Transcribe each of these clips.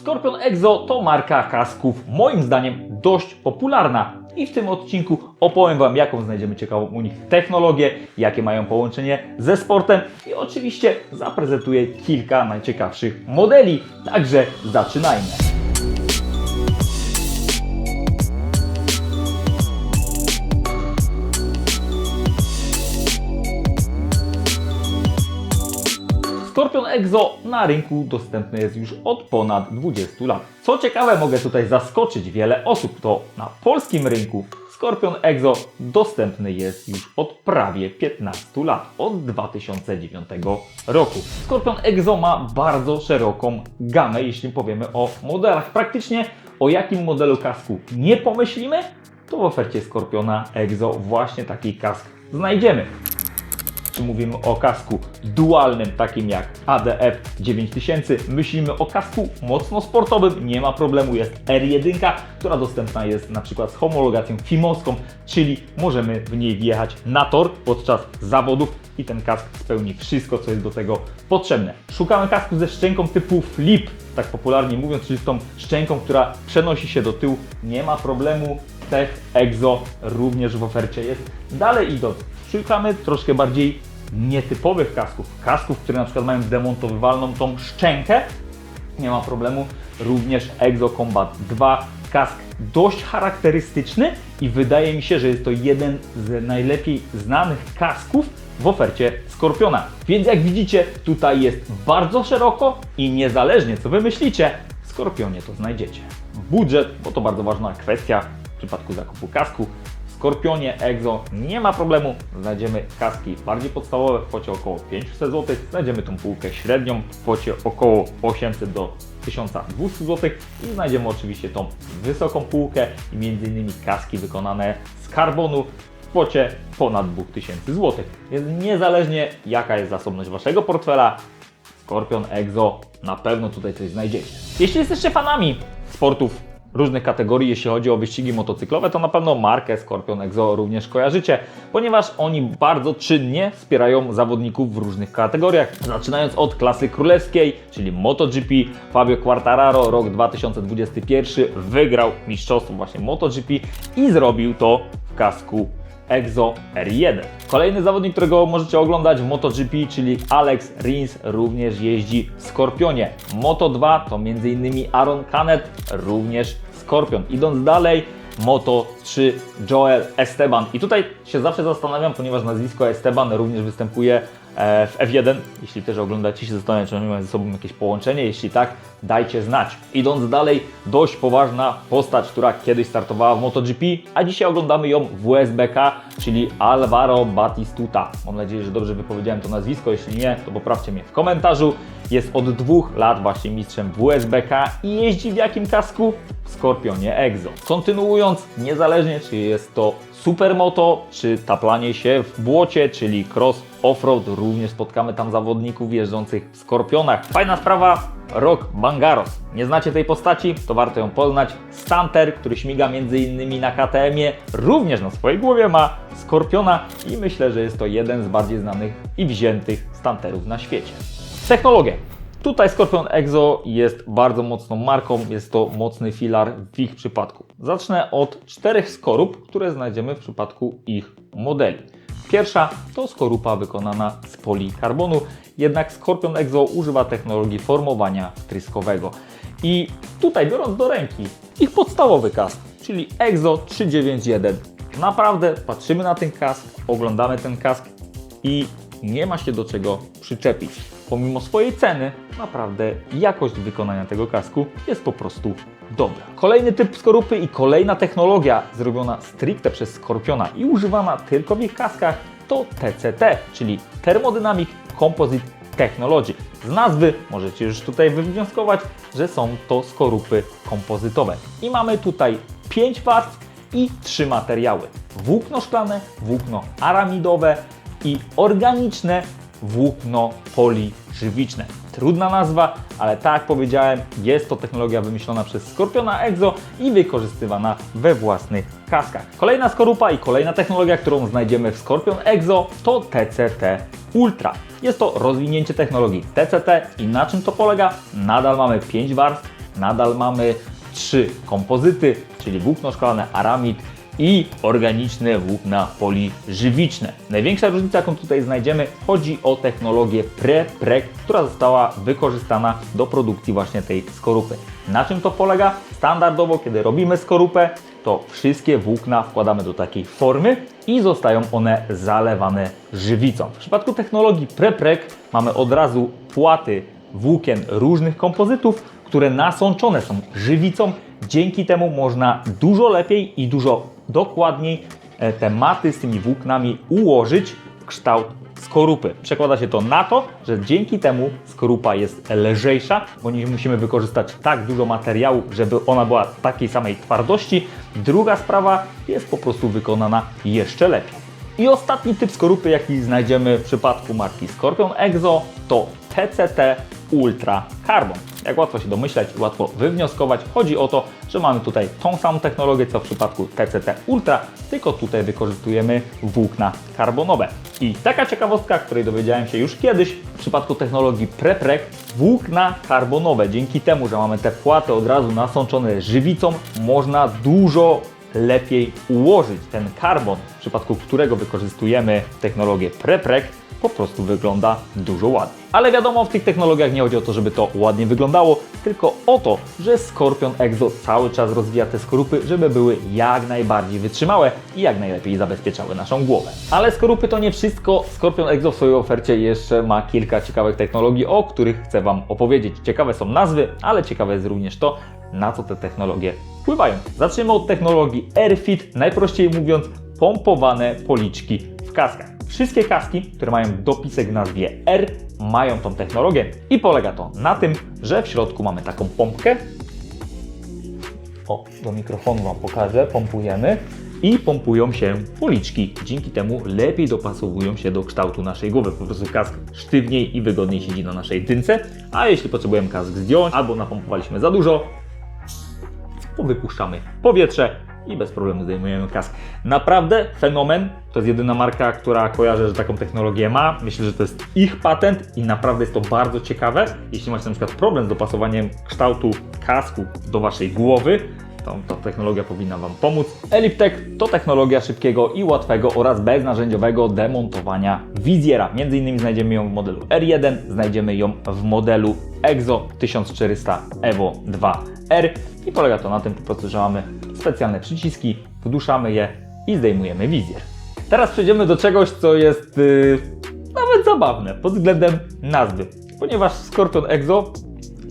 Scorpion Exo to marka kasków moim zdaniem dość popularna i w tym odcinku opowiem Wam jaką znajdziemy ciekawą u nich technologię, jakie mają połączenie ze sportem i oczywiście zaprezentuję kilka najciekawszych modeli, także zaczynajmy. Exo na rynku dostępny jest już od ponad 20 lat. Co ciekawe, mogę tutaj zaskoczyć wiele osób, to na polskim rynku Scorpion Exo dostępny jest już od prawie 15 lat, od 2009 roku. Scorpion Exo ma bardzo szeroką gamę, jeśli powiemy o modelach. Praktycznie o jakim modelu kasku nie pomyślimy, to w ofercie Scorpiona Exo właśnie taki kask znajdziemy czy mówimy o kasku dualnym, takim jak ADF 9000, myślimy o kasku mocno sportowym, nie ma problemu, jest R1, która dostępna jest na przykład z homologacją FIMowską, czyli możemy w niej wjechać na tor podczas zawodów i ten kask spełni wszystko, co jest do tego potrzebne. Szukamy kasku ze szczęką typu flip, tak popularnie mówiąc, czyli z tą szczęką, która przenosi się do tyłu, nie ma problemu, Tech Exo również w ofercie jest. Dalej idąc, szukamy troszkę bardziej nietypowych kasków, kasków, które na przykład mają demontowywalną tą szczękę, nie ma problemu. Również Exo Combat 2, kask dość charakterystyczny i wydaje mi się, że jest to jeden z najlepiej znanych kasków w ofercie Skorpiona. Więc jak widzicie, tutaj jest bardzo szeroko i niezależnie co wy myślicie, Skorpionie to znajdziecie. Budżet, bo to bardzo ważna kwestia w przypadku zakupu kasku. Skorpionie Exo nie ma problemu. Znajdziemy kaski bardziej podstawowe w kwocie około 500 zł. Znajdziemy tą półkę średnią w kwocie około 800 do 1200 zł i znajdziemy oczywiście tą wysoką półkę i innymi kaski wykonane z karbonu w kwocie ponad 2000 zł. Więc niezależnie jaka jest zasobność Waszego portfela, Scorpion Exo na pewno tutaj coś znajdziecie. Jeśli jesteście fanami sportów różnych kategorii, jeśli chodzi o wyścigi motocyklowe, to na pewno markę Scorpion Exo również kojarzycie, ponieważ oni bardzo czynnie wspierają zawodników w różnych kategoriach. Zaczynając od klasy królewskiej, czyli MotoGP, Fabio Quartararo rok 2021 wygrał mistrzostwo właśnie MotoGP i zrobił to w kasku Exo R1. Kolejny zawodnik, którego możecie oglądać w MotoGP, czyli Alex Rins, również jeździ w Skorpionie. Moto2 to m.in. Aaron Canet, również Skorpion. Idąc dalej, Moto3 Joel Esteban. I tutaj się zawsze zastanawiam, ponieważ nazwisko Esteban również występuje w F1. Jeśli też oglądacie się zastanawiam, czy oni mają ze sobą jakieś połączenie. Jeśli tak, dajcie znać. Idąc dalej, dość poważna postać, która kiedyś startowała w MotoGP, a dzisiaj oglądamy ją w WSBK, czyli Alvaro Batistuta. Mam nadzieję, że dobrze wypowiedziałem to nazwisko. Jeśli nie, to poprawcie mnie w komentarzu. Jest od dwóch lat właśnie mistrzem WSBK i jeździ w jakim kasku? W Skorpionie Exo. Kontynuując, niezależnie czy jest to supermoto, czy taplanie się w błocie, czyli cross offroad, również spotkamy tam zawodników jeżdżących w Skorpionach. Fajna sprawa, Rock Bangaros. Nie znacie tej postaci? To warto ją poznać. Stunter, który śmiga m.in. na KTM-ie, również na swojej głowie ma Skorpiona i myślę, że jest to jeden z bardziej znanych i wziętych stunterów na świecie. Technologia. Tutaj Scorpion Exo jest bardzo mocną marką, jest to mocny filar w ich przypadku. Zacznę od czterech skorup, które znajdziemy w przypadku ich modeli. Pierwsza to skorupa wykonana z polikarbonu, jednak Scorpion Exo używa technologii formowania tryskowego. I tutaj biorąc do ręki ich podstawowy kask, czyli Exo 391. Naprawdę patrzymy na ten kask, oglądamy ten kask i nie ma się do czego przyczepić. Pomimo swojej ceny, naprawdę jakość wykonania tego kasku jest po prostu dobra. Kolejny typ skorupy i kolejna technologia zrobiona stricte przez Scorpiona i używana tylko w ich kaskach to TCT, czyli Thermodynamic Composite Technology. Z nazwy możecie już tutaj wywnioskować, że są to skorupy kompozytowe. I mamy tutaj 5 warstw i 3 materiały. Włókno szklane, włókno aramidowe i organiczne włókno poliżywiczne. Trudna nazwa, ale tak jak powiedziałem, jest to technologia wymyślona przez Scorpiona Exo i wykorzystywana we własnych kaskach. Kolejna skorupa i kolejna technologia, którą znajdziemy w Scorpion Exo to TCT Ultra. Jest to rozwinięcie technologii TCT i na czym to polega? Nadal mamy 5 warstw nadal mamy trzy kompozyty, czyli włókno szklane, aramid i organiczne włókna poliżywiczne. Największa różnica, jaką tutaj znajdziemy, chodzi o technologię pre-prek, która została wykorzystana do produkcji właśnie tej skorupy. Na czym to polega? Standardowo, kiedy robimy skorupę, to wszystkie włókna wkładamy do takiej formy i zostają one zalewane żywicą. W przypadku technologii pre-prek mamy od razu płaty włókien różnych kompozytów, które nasączone są żywicą. Dzięki temu można dużo lepiej i dużo dokładniej e, te maty z tymi włóknami ułożyć w kształt skorupy. Przekłada się to na to, że dzięki temu skorupa jest lżejsza, bo nie musimy wykorzystać tak dużo materiału, żeby ona była takiej samej twardości. Druga sprawa jest po prostu wykonana jeszcze lepiej. I ostatni typ skorupy, jaki znajdziemy w przypadku marki Scorpion Exo, to TCT Ultra Carbon. Jak łatwo się domyśleć i łatwo wywnioskować, chodzi o to, że mamy tutaj tą samą technologię co w przypadku TCT Ultra, tylko tutaj wykorzystujemy włókna karbonowe. I taka ciekawostka, której dowiedziałem się już kiedyś, w przypadku technologii Preprek, włókna karbonowe, dzięki temu, że mamy te płaty od razu nasączone żywicą, można dużo lepiej ułożyć ten karbon, w przypadku którego wykorzystujemy technologię preprek, po prostu wygląda dużo ładniej. Ale wiadomo, w tych technologiach nie chodzi o to, żeby to ładnie wyglądało, tylko o to, że Scorpion Exo cały czas rozwija te skorupy, żeby były jak najbardziej wytrzymałe i jak najlepiej zabezpieczały naszą głowę. Ale skorupy to nie wszystko. Scorpion Exo w swojej ofercie jeszcze ma kilka ciekawych technologii, o których chcę Wam opowiedzieć. Ciekawe są nazwy, ale ciekawe jest również to, na co te technologie wpływają. Zacznijmy od technologii AirFit, najprościej mówiąc pompowane policzki w kaskach. Wszystkie kaski, które mają dopisek w nazwie R, mają tą technologię i polega to na tym, że w środku mamy taką pompkę. O, do mikrofonu Wam pokażę, pompujemy i pompują się policzki. Dzięki temu lepiej dopasowują się do kształtu naszej głowy. Po prostu kask sztywniej i wygodniej siedzi na naszej dynce, a jeśli potrzebujemy kask zdjąć albo napompowaliśmy za dużo, to wypuszczamy powietrze i bez problemu zdejmujemy kask. Naprawdę fenomen. To jest jedyna marka, która kojarzy, że taką technologię ma. Myślę, że to jest ich patent i naprawdę jest to bardzo ciekawe. Jeśli macie na przykład problem z dopasowaniem kształtu kasku do waszej głowy, to ta technologia powinna Wam pomóc. Elliptech to technologia szybkiego i łatwego oraz beznarzędziowego demontowania wizjera. Między innymi znajdziemy ją w modelu R1, znajdziemy ją w modelu EXO 1400 EVO 2R i polega to na tym po prostu, że mamy specjalne przyciski, wduszamy je i zdejmujemy wizjer. Teraz przejdziemy do czegoś, co jest yy, nawet zabawne pod względem nazwy, ponieważ Scorpion EXO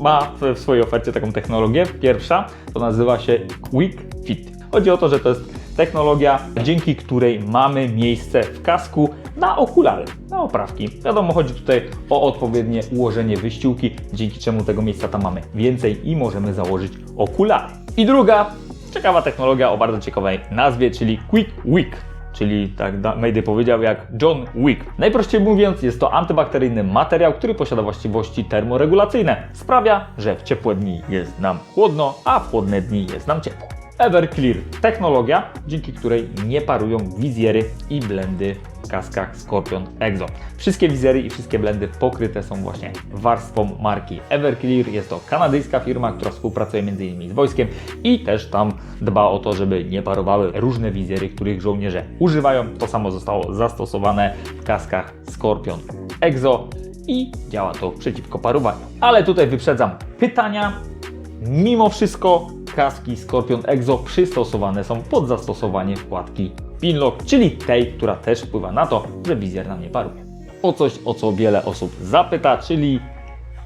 ma w swojej ofercie taką technologię. Pierwsza to nazywa się Quick Fit. Chodzi o to, że to jest technologia, dzięki której mamy miejsce w kasku na okulary, na oprawki. Wiadomo, chodzi tutaj o odpowiednie ułożenie wyściółki, dzięki czemu tego miejsca tam mamy więcej i możemy założyć okulary. I druga ciekawa technologia o bardzo ciekawej nazwie, czyli Quick Wick czyli tak da- Mayday powiedział jak John Wick. Najprościej mówiąc, jest to antybakteryjny materiał, który posiada właściwości termoregulacyjne. Sprawia, że w ciepłe dni jest nam chłodno, a w chłodne dni jest nam ciepło. Everclear technologia, dzięki której nie parują wizjery i blendy w kaskach Scorpion Exo. Wszystkie wizery i wszystkie blendy pokryte są właśnie warstwą marki Everclear. Jest to kanadyjska firma, która współpracuje m.in. z wojskiem i też tam dba o to, żeby nie parowały różne wizery, których żołnierze używają. To samo zostało zastosowane w kaskach Scorpion Exo i działa to przeciwko parowaniu. Ale tutaj wyprzedzam pytania. Mimo wszystko kaski Scorpion Exo przystosowane są pod zastosowanie wkładki Pinlock, czyli tej, która też wpływa na to, że wizjer nam nie paruje. O coś, o co wiele osób zapyta, czyli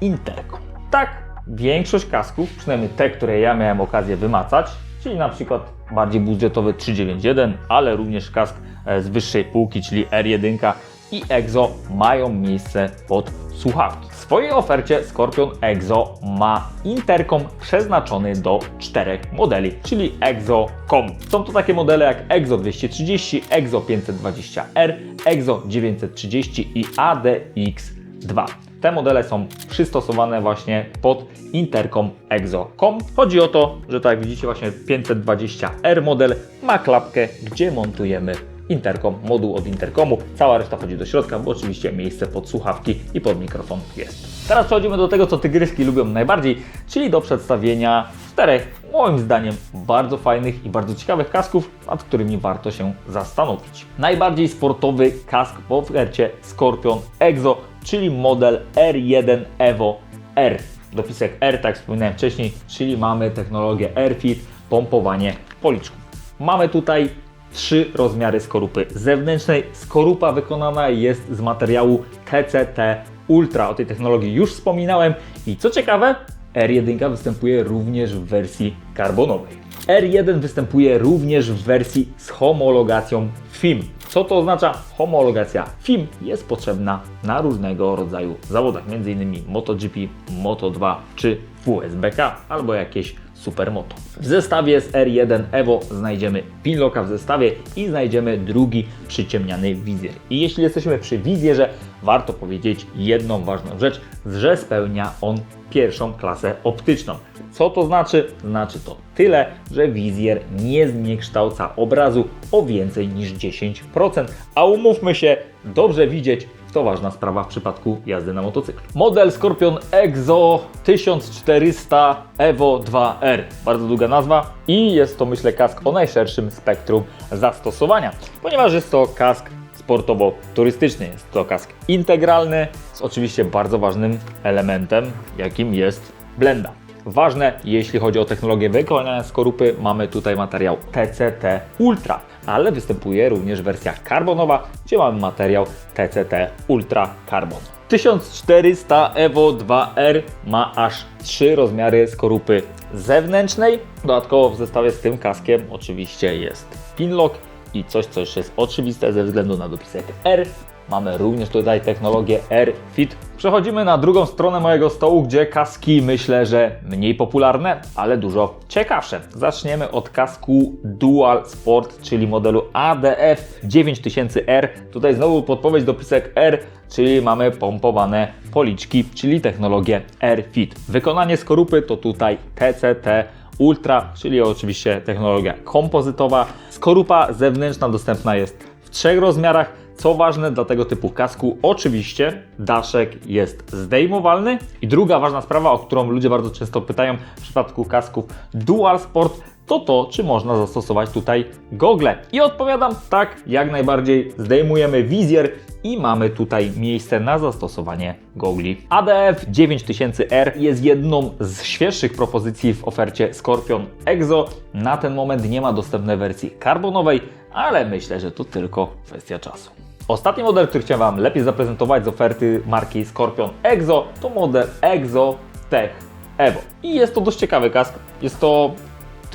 interkom. Tak, większość kasków, przynajmniej te, które ja miałem okazję wymacać, czyli na przykład bardziej budżetowy 391, ale również kask e, z wyższej półki, czyli R1 i Exo mają miejsce pod słuchawki. W swojej ofercie Scorpion Exo ma interkom przeznaczony do czterech modeli, czyli Exo Com. Są to takie modele jak Exo 230, Exo 520R, Exo 930 i ADX2. Te modele są przystosowane właśnie pod interkom Exo.com. Chodzi o to, że tak jak widzicie właśnie 520R model ma klapkę, gdzie montujemy interkom, moduł od interkomu. Cała reszta wchodzi do środka, bo oczywiście miejsce pod słuchawki i pod mikrofon jest. Teraz przechodzimy do tego, co tygryski lubią najbardziej, czyli do przedstawienia czterech, moim zdaniem, bardzo fajnych i bardzo ciekawych kasków, nad którymi warto się zastanowić. Najbardziej sportowy kask w ofercie Scorpion Exo, czyli model R1 Evo R. Dopisek R, tak wspominałem wcześniej, czyli mamy technologię AirFit, pompowanie policzków. Mamy tutaj trzy rozmiary skorupy zewnętrznej. Skorupa wykonana jest z materiału TCT Ultra. O tej technologii już wspominałem i co ciekawe, R1 występuje również w wersji karbonowej. R1 występuje również w wersji z homologacją FIM. Co to oznacza? Homologacja FIM jest potrzebna na różnego rodzaju zawodach, m.in. MotoGP, Moto2 czy WSBK albo jakieś supermoto. W zestawie z R1 Evo znajdziemy pinlocka w zestawie i znajdziemy drugi przyciemniany wizjer. I jeśli jesteśmy przy wizjerze, warto powiedzieć jedną ważną rzecz, że spełnia on pierwszą klasę optyczną. Co to znaczy? Znaczy to tyle, że wizjer nie zniekształca obrazu o więcej niż 10%, a umówmy się, dobrze widzieć to ważna sprawa w przypadku jazdy na motocyklu. Model Scorpion Exo 1400 Evo 2R. Bardzo długa nazwa i jest to myślę kask o najszerszym spektrum zastosowania, ponieważ jest to kask sportowo-turystyczny. Jest to kask integralny z oczywiście bardzo ważnym elementem, jakim jest blenda. Ważne, jeśli chodzi o technologię wykonania skorupy, mamy tutaj materiał TCT Ultra, ale występuje również wersja karbonowa, gdzie mamy materiał TCT Ultra Carbon. 1400 Evo 2R ma aż trzy rozmiary skorupy zewnętrznej. Dodatkowo w zestawie z tym kaskiem oczywiście jest pinlock i coś, co już jest oczywiste ze względu na dopisek R. Mamy również tutaj technologię Air Fit. Przechodzimy na drugą stronę mojego stołu, gdzie kaski myślę, że mniej popularne, ale dużo ciekawsze. Zaczniemy od kasku Dual Sport, czyli modelu ADF 9000R. Tutaj znowu podpowiedź dopisek R, czyli mamy pompowane policzki, czyli technologię Air Fit. Wykonanie skorupy to tutaj TCT Ultra, czyli oczywiście technologia kompozytowa. Skorupa zewnętrzna dostępna jest w trzech rozmiarach. Co ważne dla tego typu kasku, oczywiście daszek jest zdejmowalny. I druga ważna sprawa, o którą ludzie bardzo często pytają w przypadku kasków Dual Sport, to to, czy można zastosować tutaj gogle. I odpowiadam tak, jak najbardziej. Zdejmujemy wizjer i mamy tutaj miejsce na zastosowanie gogli. ADF 9000R jest jedną z świeższych propozycji w ofercie Scorpion Exo. Na ten moment nie ma dostępnej wersji karbonowej, ale myślę, że to tylko kwestia czasu. Ostatni model, który chciałem Wam lepiej zaprezentować z oferty marki Scorpion Exo, to model Exo Tech Evo. I jest to dość ciekawy kask. Jest to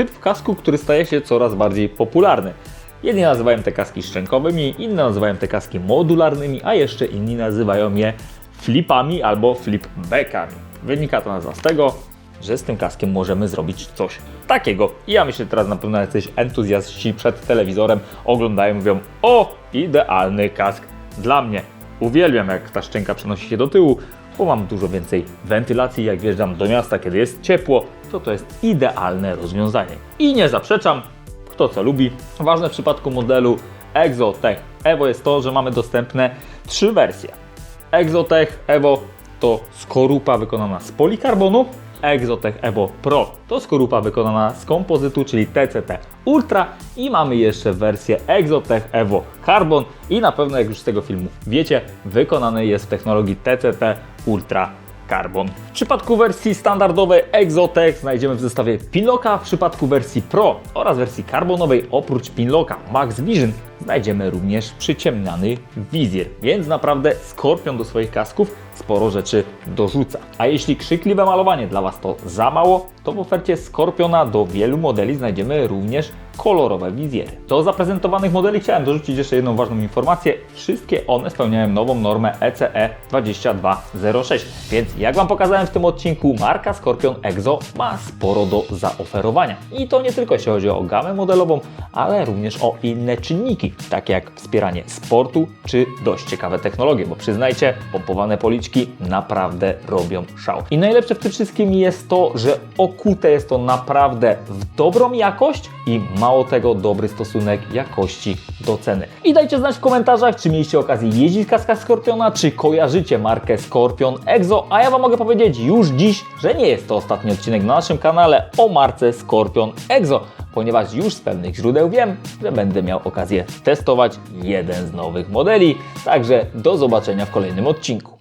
typ kasku, który staje się coraz bardziej popularny. Jedni nazywają te kaski szczękowymi, inni nazywają te kaski modularnymi, a jeszcze inni nazywają je flipami albo flipbackami. Wynika to nazwa z tego, że z tym kaskiem możemy zrobić coś takiego. I ja myślę, teraz na pewno jacyś entuzjaści przed telewizorem oglądają i mówią: O, idealny kask dla mnie. Uwielbiam, jak ta szczęka przenosi się do tyłu, bo mam dużo więcej wentylacji. Jak wjeżdżam do miasta, kiedy jest ciepło, to to jest idealne rozwiązanie. I nie zaprzeczam, kto co lubi. Ważne w przypadku modelu Exotech Evo jest to, że mamy dostępne trzy wersje. Exotech Evo to skorupa wykonana z polikarbonu, Exotech Evo Pro to skorupa wykonana z kompozytu, czyli TCT Ultra i mamy jeszcze wersję Exotech Evo Carbon i na pewno jak już z tego filmu wiecie, wykonany jest w technologii TCT Ultra Carbon. W przypadku wersji standardowej Exotech znajdziemy w zestawie Pinlocka, w przypadku wersji Pro oraz wersji karbonowej oprócz Pinlocka Max Vision znajdziemy również przyciemniany wizjer, więc naprawdę Scorpion do swoich kasków sporo rzeczy dorzuca. A jeśli krzykliwe malowanie dla Was to za mało, to w ofercie Scorpiona do wielu modeli znajdziemy również kolorowe wizjery. Do zaprezentowanych modeli chciałem dorzucić jeszcze jedną ważną informację. Wszystkie one spełniają nową normę E ECE 2206, więc jak Wam pokazałem w tym odcinku, marka Scorpion Exo ma sporo do zaoferowania. I to nie tylko jeśli chodzi o gamę modelową, ale również o inne czynniki, funkcji, takie jak wspieranie sportu czy dość ciekawe technologie, bo przyznajcie, pompowane policzki naprawdę robią szał. I najlepsze w tym wszystkim jest to, że okute jest to naprawdę w dobrą jakość i mało tego dobry stosunek jakości do ceny. I dajcie znać w komentarzach, czy mieliście okazję jeździć w kaskach Scorpiona, czy kojarzycie markę Scorpion Exo, a ja Wam mogę powiedzieć już dziś, że nie jest to ostatni odcinek na naszym kanale o marce Scorpion Exo, ponieważ już z pewnych źródeł wiem, że będę miał okazję testować jeden z nowych modeli. Także do zobaczenia w kolejnym odcinku.